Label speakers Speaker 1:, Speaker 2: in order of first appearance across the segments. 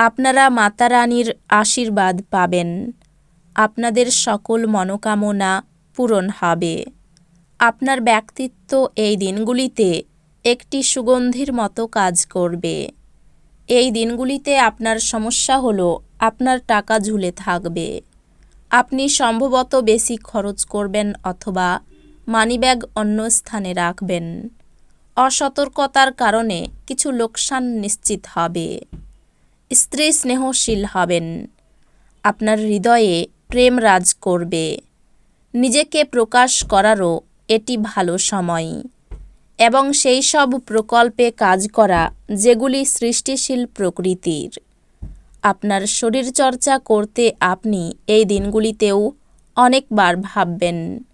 Speaker 1: আপনারা মাতা রানীর আশীর্বাদ পাবেন। আপনাদের সকল মনোকামনা পূরণ হবে। আপনার ব্যক্তিত্ব এই দিনগুলিতে একটি সুগন্ধির মতো কাজ করবে। এই দিনগুলিতে আপনার সমস্যা হলো আপনার টাকা ঝুলে থাকবে। আপনি সম্ভবত বেশি খরচ করবেন অথবা মানিব্যাগ অন্য স্থানে রাখবেন। অসতর্কতার কারণে কিছু লোকসান নিশ্চিত হবে। স্ত্রী স্নেহশীল হবেন। আপনার হৃদয়ে প্রেম রাজ করবে। নিজেকে প্রকাশ করারও এটি ভালো সময়। এবং সেই সব প্রকল্পে কাজ করা যেগুলি সৃষ্টিশীল প্রকৃতির। আপনার শরীরচর্চা করতে আপনি এই দিনগুলিতেও অনেকবার ভাববেন।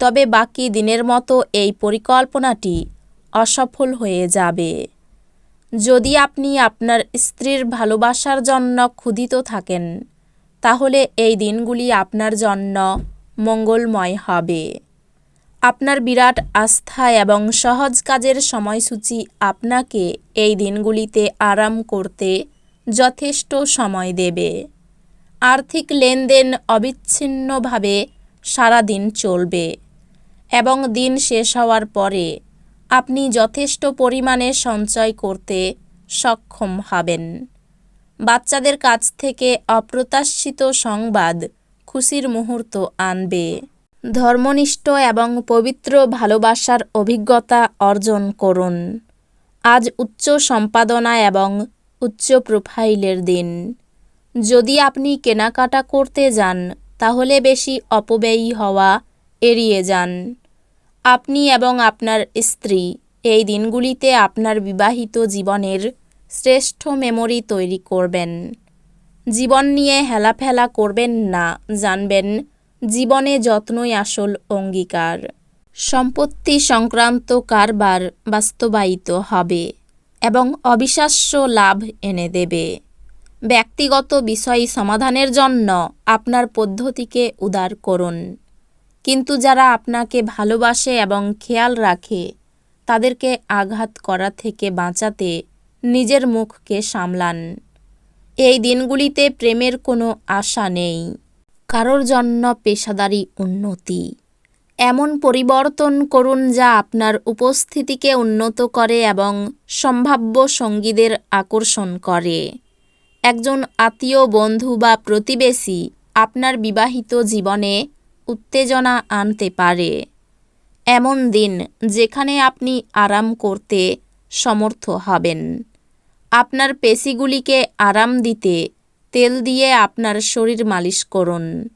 Speaker 1: তবে বাকি দিনের মতো এই পরিকল্পনাটি অসফল হয়ে যাবে। যদি আপনি আপনার স্ত্রীর ভালোবাসার জন্য ক্ষুধিত থাকেন, তাহলে এই দিনগুলি আপনার জন্য মঙ্গলময় হবে। আপনার বিরাট আস্থা এবং সহজ কাজের সময়সূচি আপনাকে এই দিনগুলিতে আরাম করতে যথেষ্ট সময় দেবে। আর্থিক লেনদেন অবিচ্ছিন্নভাবে সারা দিন চলবে এবং দিন শেষ হওয়ার পরে আপনি যথেষ্ট পরিমাণে সঞ্চয় করতে সক্ষম হবেন। বাচ্চাদের কাছ থেকে অপ্রত্যাশিত সংবাদ খুশির মুহূর্ত আনবে। ধর্মনিষ্ঠ এবং পবিত্র ভালোবাসার অভিজ্ঞতা অর্জন করুন। আজ উচ্চ সম্পাদনা এবং উচ্চ প্রোফাইলের দিন। যদি আপনি কেনাকাটা করতে যান, তাহলে বেশি অপব্যয়ী হওয়া এড়িয়ে যান। আপনি এবং আপনার স্ত্রী এই দিনগুলিতে আপনার বিবাহিত জীবনের শ্রেষ্ঠ মেমোরি তৈরি করবেন। জীবন নিয়ে হেলাফেলা করবেন না, জানবেন জীবনে যত্নই আসল অঙ্গীকার। সম্পত্তি সংক্রান্ত কারবার বাস্তবায়িত হবে এবং অবিশ্বাস্য লাভ এনে দেবে। ব্যক্তিগত বিষয় সমাধানের জন্য আপনার পদ্ধতিকে উদার করুন। কিন্তু যারা আপনাকে ভালোবাসে এবং খেয়াল রাখে, তাদেরকে আঘাত করা থেকে বাঁচাতে নিজের মুখকে সামলান। এই দিনগুলিতে প্রেমের কোনো আশা নেই। কারোর জন্য পেশাদারি উন্নতি। এমন পরিবর্তন করুন যা আপনার উপস্থিতিকে উন্নত করে এবং সম্ভাব্য সঙ্গীদের আকর্ষণ করে। একজন আত্মীয়, বন্ধু বা প্রতিবেশী আপনার বিবাহিত জীবনে উত্তেজনা আনতে পারে। এমন দিন যেখানে আপনি আরাম করতে সমর্থ হবেন। আপনার পেশিগুলিকে আরাম দিতে তেল দিয়ে আপনার শরীর মালিশ করুন।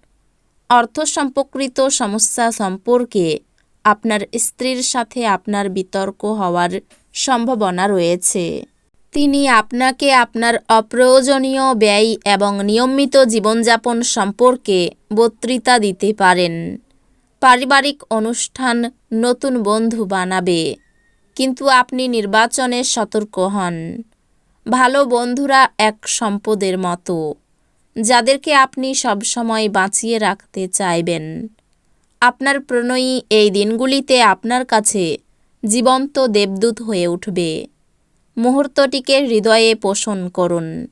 Speaker 1: অর্থ সম্পর্কিত সমস্যা সম্পর্কে আপনার স্ত্রীর সাথে আপনার বিতর্ক হওয়ার সম্ভাবনা রয়েছে। তিনি আপনাকে আপনার অপ্রয়োজনীয় ব্যয় এবং নিয়মিত জীবনযাপন সম্পর্কে বক্তৃতা দিতে পারেন। পারিবারিক অনুষ্ঠান নতুন বন্ধু বানাবে, কিন্তু আপনি নির্বাচনে সতর্ক হন। ভালো বন্ধুরা এক সম্পদের মতো, যাদেরকে আপনি সবসময় বাঁচিয়ে রাখতে চাইবেন। আপনার প্রণয়ী এই দিনগুলিতে আপনার কাছে জীবন্ত দেবদূত হয়ে উঠবে। মুহূর্তটিকে হৃদয়ে পোষণ করুন।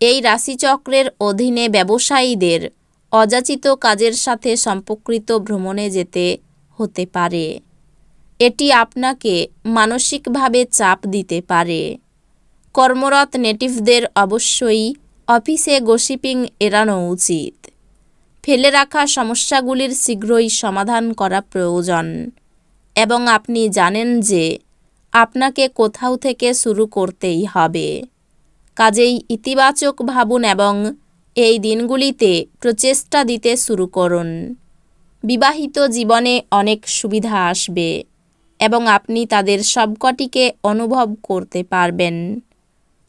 Speaker 1: এই রাশিচক্রের অধীনে ব্যবসায়ীদের অযাচিত কাজের সাথে সম্পর্কিত ভ্রমণে যেতে হতে পারে। এটি আপনাকে মানসিকভাবে চাপ দিতে পারে। কর্মরত নেটিভদের অবশ্যই অফিসে গসিপিং এড়ানো উচিত। ফেলে রাখা সমস্যাগুলির শীঘ্রই সমাধান করা প্রয়োজন এবং আপনি জানেন যে আপনাকে কোথাও থেকে শুরু করতেই হবে। কাজেই ইতিবাচক ভাবুন এবং এই দিনগুলিতে প্রচেষ্টা দিতে শুরু করুন। বিবাহিত জীবনে অনেক সুবিধা আসবে এবং আপনি তাদের সবকটিকে অনুভব করতে পারবেন।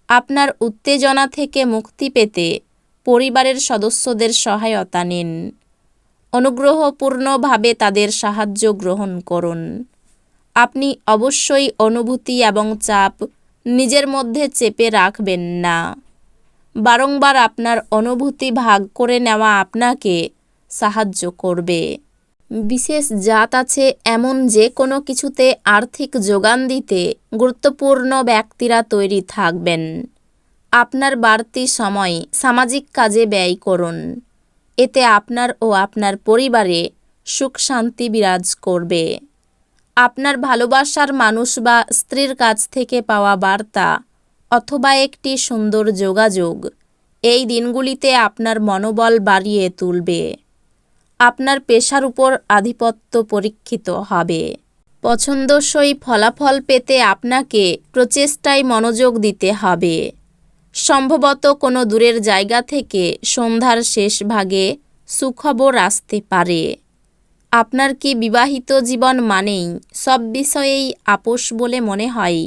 Speaker 1: আপনার উত্তেজনা থেকে মুক্তি পেতে পরিবারের সদস্যদের সহায়তা নিন। অনুগ্রহপূর্ণভাবে তাদের সাহায্য গ্রহণ করুন। আপনি অবশ্যই অনুভূতি এবং চাপ নিজের মধ্যে চেপে রাখবেন না। বারংবার আপনার অনুভূতি ভাগ করে নেওয়া আপনাকে সাহায্য করবে। বিশেষ জাত আছে এমন যে কোনো কিছুতে আর্থিক যোগান দিতে গুরুত্বপূর্ণ ব্যক্তিরা তৈরি থাকবেন। আপনার বাড়তি সময় সামাজিক কাজে ব্যয় করুন। এতে আপনার ও আপনার পরিবারে সুখ শান্তি বিরাজ করবে। আপনার ভালোবাসার মানুষ বা স্ত্রীর কাছ থেকে পাওয়া বার্তা অথবা একটি সুন্দর যোগাযোগ, এই দিনগুলিতে আপনার মনোবল বাড়িয়ে তুলবে। আপনার পেশার উপর আধিপত্য পরীক্ষিত হবে। পছন্দসই ফলাফল পেতে আপনাকে প্রচেষ্টায় মনোযোগ দিতে হবে। সম্ভবত কোনো দূরের জায়গা থেকে সন্ধ্যার শেষ ভাগে সুখবর আসতে পারে। আপনার কি বিবাহিত জীবন মানেই সব বিষয়েই আপোষ বলে মনে হয়?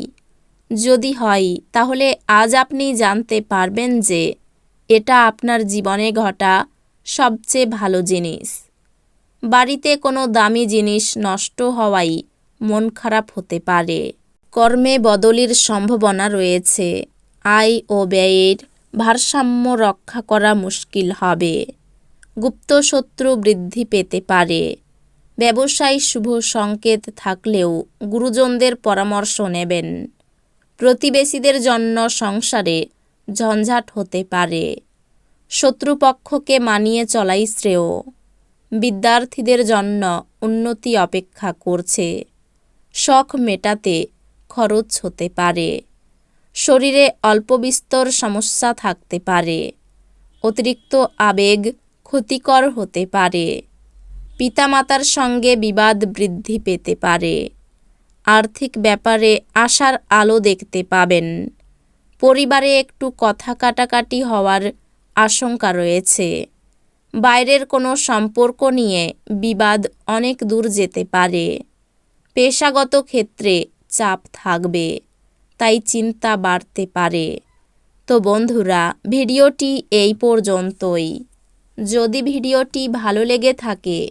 Speaker 1: যদি হয়, তাহলে আজ আপনি জানতে পারবেন যে এটা আপনার জীবনে ঘটা সবচেয়ে ভালো জিনিস। বাড়িতে কোনো দামি জিনিস নষ্ট হওয়াই মন খারাপ হতে পারে। কর্মে বদলির সম্ভাবনা রয়েছে। আয় ও ব্যয়ের ভারসাম্য রক্ষা করা মুশকিল হবে। গুপ্ত শত্রু বৃদ্ধি পেতে পারে। ব্যবসায় শুভ সংকেত থাকলেও গুরুজনদের পরামর্শ নেবেন। প্রতিবেশীদের জন্য সংসারে ঝঞ্ঝাট হতে পারে। শত্রুপক্ষকে মানিয়ে চলাই শ্রেয়। বিদ্যার্থীদের জন্য উন্নতি অপেক্ষা করছে। শখ মেটাতে খরচ হতে পারে। শরীরে অল্পবিস্তর সমস্যা থাকতে পারে। অতিরিক্ত আবেগ ক্ষতিকর হতে পারে। পিতামাতার সঙ্গে বিবাদ বৃদ্ধি পেতে পারে। আর্থিক ব্যাপারে আশার আলো দেখতে পাবেন। পরিবারে একটু কথা কাটাকাটি হওয়ার আশঙ্কা রয়েছে। বাইরের কোনো সম্পর্ক নিয়ে বিবাদ অনেক দূর যেতে পারে। পেশাগত ক্ষেত্রে চাপ থাকবে, তাই চিন্তা বাড়তে পারে। তো বন্ধুরা, ভিডিওটি এই পর্যন্তই। যদি ভিডিওটি ভালো লেগে থাকে